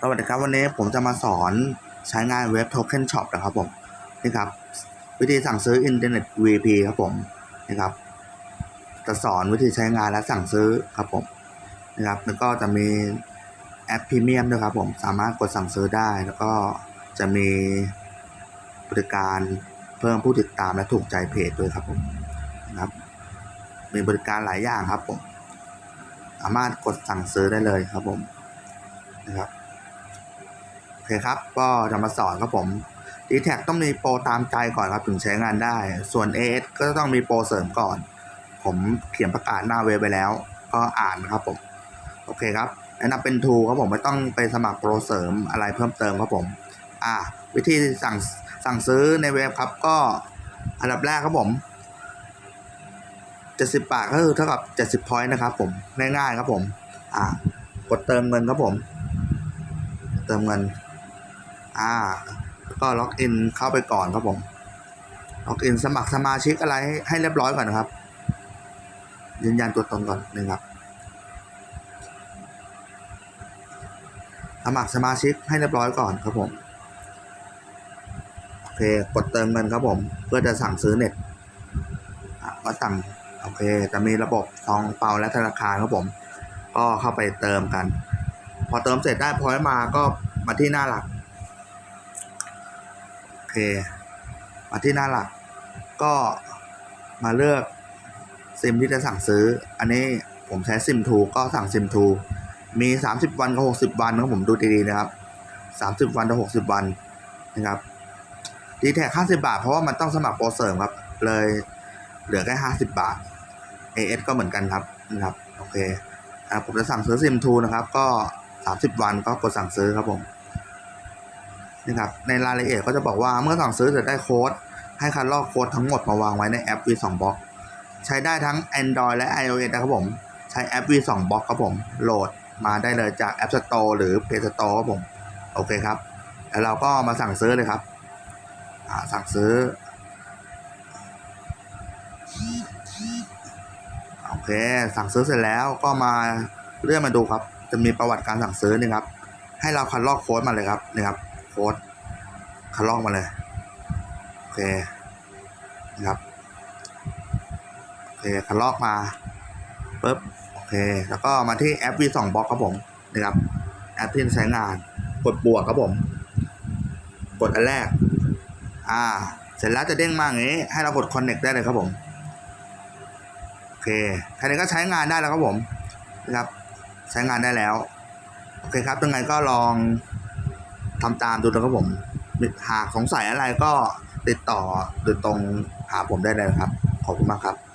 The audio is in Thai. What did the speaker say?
สวัสดีครับวันนี้ผมจะมาสอนใช้งานเว็บ Token Shop นะครับผมนี่ครับ วิธีสั่งซื้ออินเทอร์เน็ต VP ครับผมนี่ครับจะสอนวิธีใช้งานและสั่งซื้อครับผมนะครับแล้วก็จะมีแอปพรีเมียมด้วยครับผมสามารถกดสั่งซื้อได้ แล้วก็จะมีบริการเพิ่มผู้ติดตามและถูกใจเพจด้วยครับผมนะครับ มีบริการหลายอย่างครับผมสามารถกดสั่งซื้อได้เลยครับผมนะครับ เคครับก็จะมาสอนครับผม d t แท็ต้องมีโปรตามใจก่อนครับถึงใช้งานได้ ส่วน AS ก็ต้องมีโปรเสริมก่อน ผมเขียนประกาศหน้าเว็บไปแล้ว ก็อ่านนะครับผมโอเคครับแนะนำเป็นทูครับผมไม่ต้องไปสมัครโปรเสริมอะไรเพิ่มเติมครับผม อ่า วิธีสั่งสั่งซื้อในเว็บครับก็อันดับแรกครับผม70บาทก็คือเท่ากับ70พอยต์นะครับผมง่ายๆครับผม อ่ากดเติมเงินครับผม เติมเงิน อ่าแล้วก็ล็อกอินเข้าไปก่อนครับผม ล็อกอินสมัครสมาชิกอะไรให้เรียบร้อยก่อนนะครับ ยืนยันตัวตนก่อนหนึ่งครับ สมัครสมาชิกให้เรียบร้อยก่อนครับผม โอเค กดเติมเงินครับผม เพื่อจะสั่งซื้อเน็ตอะก็สั่งโอเคจะมีระบบทองเปาและธนาคารครับผม ก็เข้าไปเติมกัน พอเติมเสร็จได้พอยต์มาก็มาที่หน้าหลัก เคมาที่หน้าหลัก ก็มาเลือกซิมที่จะสั่งซื้อ อันนี้ผมใช้ซิมทูก็สั่งซิมทูมี 30 วันกับ 60 วันนะผมดูดีๆนะครับ 30 วันกับ60 วันนะครับดีแท็ก50บาท เพราะว่ามันต้องสมัครโปรเสริมครับ เลยเหลือแค่50บาท AS ก็เหมือนกันครับนะครับโอเคผมจะสั่งซื้อซิมทูนะครับ ก็30วันก็กดสั่งซื้อครับผม นี่ครับในรายละเอียดก็จะบอกว่าเมื่อสั่งซื้อจะได้โค้ด ให้คัดลอกโค้ดทั้งหมดมาวางไว้ในแอป V2 Box ใช้ได้ทั้ง Android และ iOS นะครับผม ใช้แอป V2 Box ครับผม โหลดมาได้เลยจาก App Store หรือ Play Store ครับผม โอเคครับ แล้วเราก็มาสั่งซื้อเลยครับ สั่งซื้อ โอเค สั่งซื้อเสร็จแล้วก็มาเลื่อนมาดูครับ จะมีประวัติการสั่งซื้อนี่ครับ ให้เราคัดลอกโค้ดมาเลยครับนี่ครับ โค้ดคัดลอกมาเลย โอเคนะครับ โอเคคัดลอกมาปุ๊บโอเค แล้วก็มาที่แอป V2 Box ครับผมนี่ครับ แอปที่ใช้งาน กดบวกครับผม กดอันแรก อ่า เสร็จแล้วจะเด้งมาอย่างนี้ ให้เรากด connect ได้เลยครับผม โอเคแค่นี้ก็ใช้งานได้แล้วครับผมนะครับ ใช้งานได้แล้ว โอเคครับยังไงก็ลอง ทำตามดูนะครับผม หากสงสัยอะไรก็ติดต่อโดยตรงหาผมได้เลยครับ ขอบคุณมากครับ